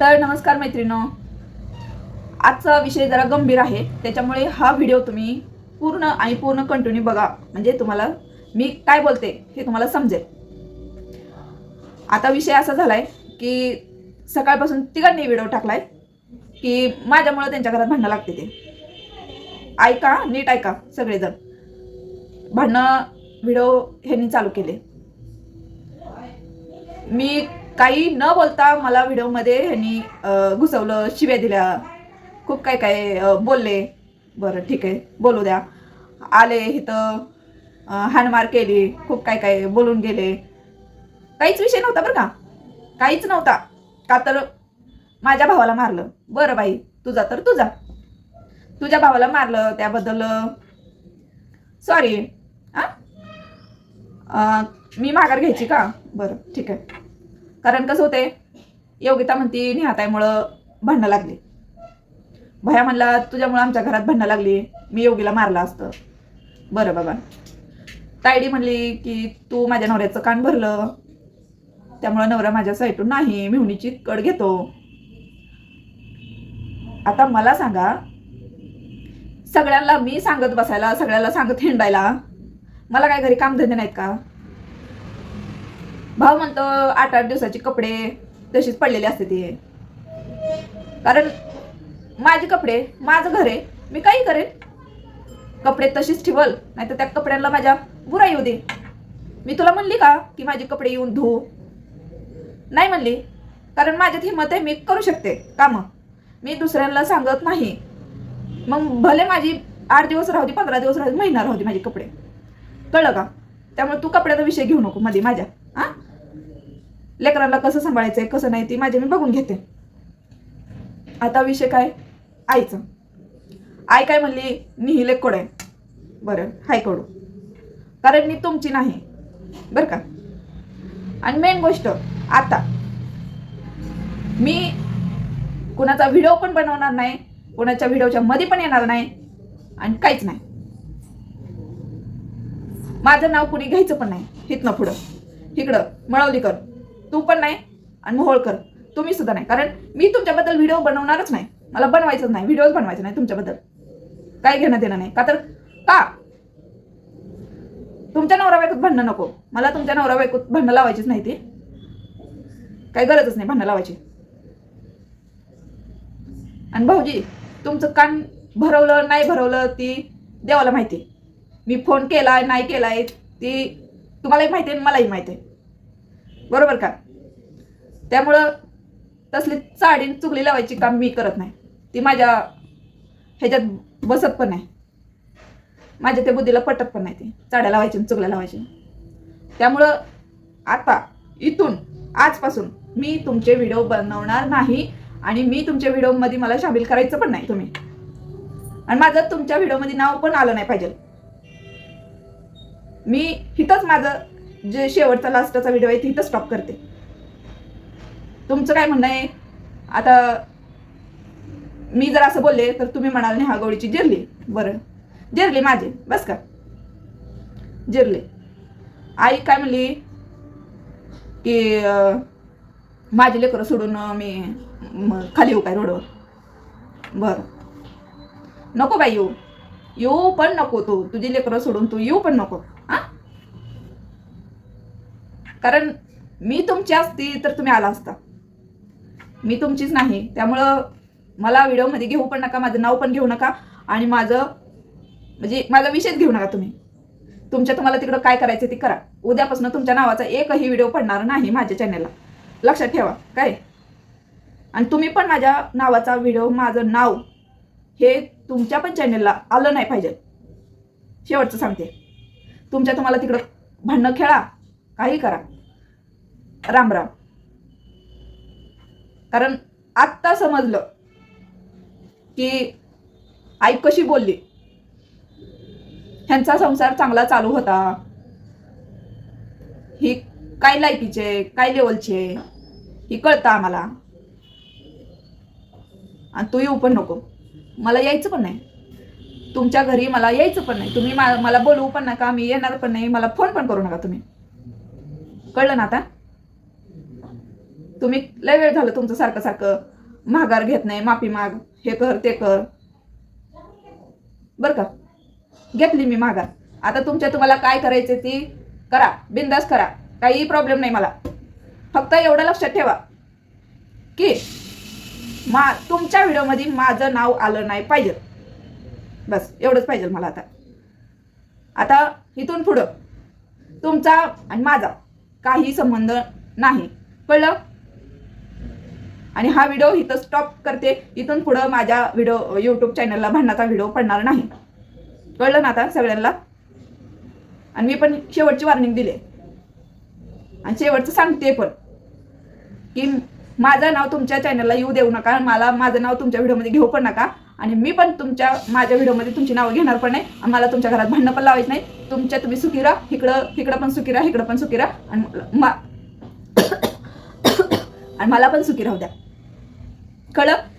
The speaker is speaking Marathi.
तर नमस्कार मैत्रिणो. आजचा विषय जरा गंभीर आहे. त्याच्यामुळे हा व्हिडिओ तुम्ही पूर्ण आणि पूर्ण कंटिन्यू बघा. म्हणजे तुम्हाला मी काय बोलते हे तुम्हाला समजेल. आता विषय असा झालाय की सकाळपासून तिघांनी व्हिडिओ टाकलाय की माझ्यामुळं त्यांच्या घरात भांडणं लागते ते. ऐका नीट ऐका सगळेजण. भांडणं व्हिडिओ ह्यांनी चालू केले. मी काही न बोलता मला व्हिडिओमध्ये ह्यांनी घुसवलं शिव्या दिल्या. खूप काय काय बोलले. बरं ठीक आहे. बोलू द्या. आले इथं अं, हाणमार केली. खूप काय काय बोलून गेले. काहीच विषय नव्हता बरं का. काहीच नव्हता. का तर माझ्या भावाला मारलं. बरं बाई तुझा तर तुझा. तुझ्या भावाला मारलं त्याबद्दल सॉरी हां मी माघार घ्यायची का? बरं ठीक आहे. कारण कसं होते योगिता म्हणती निहातायमुळं भांडणं लागली. भया म्हणला तुझ्यामुळं आमच्या घरात भांडणं लागली. मी योगीला मारलं असतं. बरं बाबा. तायडी म्हणली की तू माझ्या नवऱ्याचं कान भरलं. त्यामुळं नवरा माझ्या साईटून नाही मिहुणीची कड घेतो. आता मला सांगा सगळ्यांना मी सांगत बसायला सगळ्याला सांगत हिंडायला मला काय घरी कामधंदे नाहीत का? भाऊ म्हणतो आठ आठ दिवसाचे कपडे तशीच पडलेले असते ते. कारण माझे कपडे माझं घर आहे मी काही करेन. कपडे तशीच ठेवल नाही तर त्या कपड्यांना माझ्या बुरा येऊ दे. मी तुला म्हणली का की माझे कपडे येऊन धुवू नाही म्हणली. कारण माझ्यात हिंमत आहे मी करू शकते कामं. मी दुसऱ्यांना सांगत नाही. मग भले माझी आठ दिवस राहू दे पंधरा दिवस राहू दे महिना राहू दे माझे कपडे. कळलं का? त्यामुळे तू कपड्याचा विषय घेऊ नको मध्ये माझ्या. हां? लेकराला कसं सांभाळायचं आहे कसं नाही ते माझे मी बघून घेते. आता विषय काय? आईचं. आई काय म्हणली? निहिले कोड. आहे बरं हाय कडू. कारण मी तुमची नाही. बरं का? आणि मेन गोष्ट आता. मी कुणाचा व्हिडिओ पण बनवणार नाही कुणाच्या व्हिडिओच्या मध्ये पण येणार नाही आणि काहीच नाही. माझं नाव कुणी घ्यायचं पण नाही. हिथनं पुढं. तिकडं मळवलीकर तू पण नाही आणि मोहोळकर तुम्ही सुद्धा नाही. कारण मी तुमच्याबद्दल व्हिडिओ बनवणारच नाही. मला बनवायचंच नाही. व्हिडिओज बनवायचा नाही तुमच्याबद्दल. काय घेणं देणं नाही. का तर का? तुमच्या नवरा बायकोत भांडणं नको. मला तुमच्या नवरा बायकोत भांडणं लावायचीच नाही ती. काही गरजच नाही भांडणं लावायची. आणि भाऊजी तुमचं कान भरवलं नाही भरवलं ती देवाला माहिती. मी फोन केला नाही केलाय ती तुम्हालाही माहिती आहे मलाही माहिती आहे. बरोबर का? त्यामुळं तसली चाडीन चुकली लावायची काम मी करत नाही. ती माझ्या ह्याच्यात बसत पण नाही. माझ्या त्या बुद्धीला पटत पण नाही ती. चाड्या लावायची आणि चुकल्या लावायची. त्यामुळं आता इथून आजपासून मी तुमचे व्हिडिओ बनवणार नाही आणि मी तुमच्या व्हिडिओमध्ये मला सामील करायचं पण नाही तुम्ही. आणि माझं तुमच्या व्हिडिओमध्ये नाव पण आलं नाही पाहिजे. मी इथंच माझं जे शेवटचा लास्टचा व्हिडिओ आहे तिथं स्टॉप करते. तुमचं काय म्हणणं आहे? आता मी जर असं बोलले तर तुम्ही म्हणाल नाही हा गवळीची जिरली. बरं. जिरली माझे. बस का? जिरले. आई काय म्हणली? की माझे लेकरं सोडून मी खाली येऊ काय रोडवर? बरं. नको बाई येऊ. येऊ पण नको तू. तुझी लेकरं सोडून तू येऊ पण नको. कारण मी तुमची असती तर तुम्ही आला असता. मी तुमचीच नाही. त्यामुळं मला व्हिडिओमध्ये घेऊ पण नका माझं नाव पण घेऊ नका आणि माझं म्हणजे माझा विषयच घेऊ नका तुम्ही. तुमच्या तुम्हाला तिकडं काय करायचं ते करा. उद्यापासून तुमच्या नावाचा एकही व्हिडिओ पडणार नाही माझ्या चॅनलला. लक्षात ठेवा काय? आणि तुम्ही पण माझ्या नावाचा व्हिडिओ माझं नाव हे तुमच्या पण चॅनलला आलं नाही पाहिजे. शेवटचं सांगते. तुमच्या तुम्हाला तिकडं भांडणं खेळा काही करा. राम राम. कारण आत्ता समजलं की आई कशी बोलली? ह्यांचा संसार चांगला चालू होता. ही काय लायकीचे काय लेवलचे ही कळतं आम्हाला. आणि तू येऊ पण नको. मला यायचं पण नाही. तुमच्या घरी मला यायचं पण नाही. तुम्ही मला बोलवू पण नका मी येणार पण नाही. मला फोन पण करू नका तुम्ही. कळलं ना आता? तुम्ही लय वेळ झालं तुमचं सारखं सारखं माघार घेत नाही माफी माग हे कर ते कर. बरं का? घेतली मी माघार. आता तुमच्या तुम्हाला काय करायचे ती करा बिंदास करा. काही प्रॉब्लेम नाही मला. फक्त एवढं लक्षात ठेवा. की मा तुमच्या व्हिडिओमध्ये माझं नाव आलं नाही पाहिजे. बस एवढंच पाहिजे मला आता. आता इथून पुढं तुमचा आणि माझा काही संबंध नाही. कळलं? आणि हा व्हिडिओ इथं स्टॉप करते. इथून पुढं माझ्या व्हिडिओ यूट्यूब चॅनलला भांडणाचा व्हिडिओ पडणार नाही. कळलं ना आता सगळ्यांना? आणि मी पण शेवटची वॉर्निंग दिली. आणि शेवटचं सांगते पण की माझं नाव तुमच्या चॅनलला येऊ देऊ नका. मला माझं नाव तुमच्या व्हिडिओमध्ये घेऊ पण नका. आणि मी पण तुमच्या माझ्या व्हिडिओमध्ये तुमची नावं घेणार पण नाही. आणि मला तुमच्या घरात भांडणं पण लावायचं नाही. तुमच्या तुम्ही सुखी राहा. इकडं इकडं पण सुखी राहा. इकडं पण सुखी राहा. आणि मा आणि मला पण सुखी राहू द्या. कळलं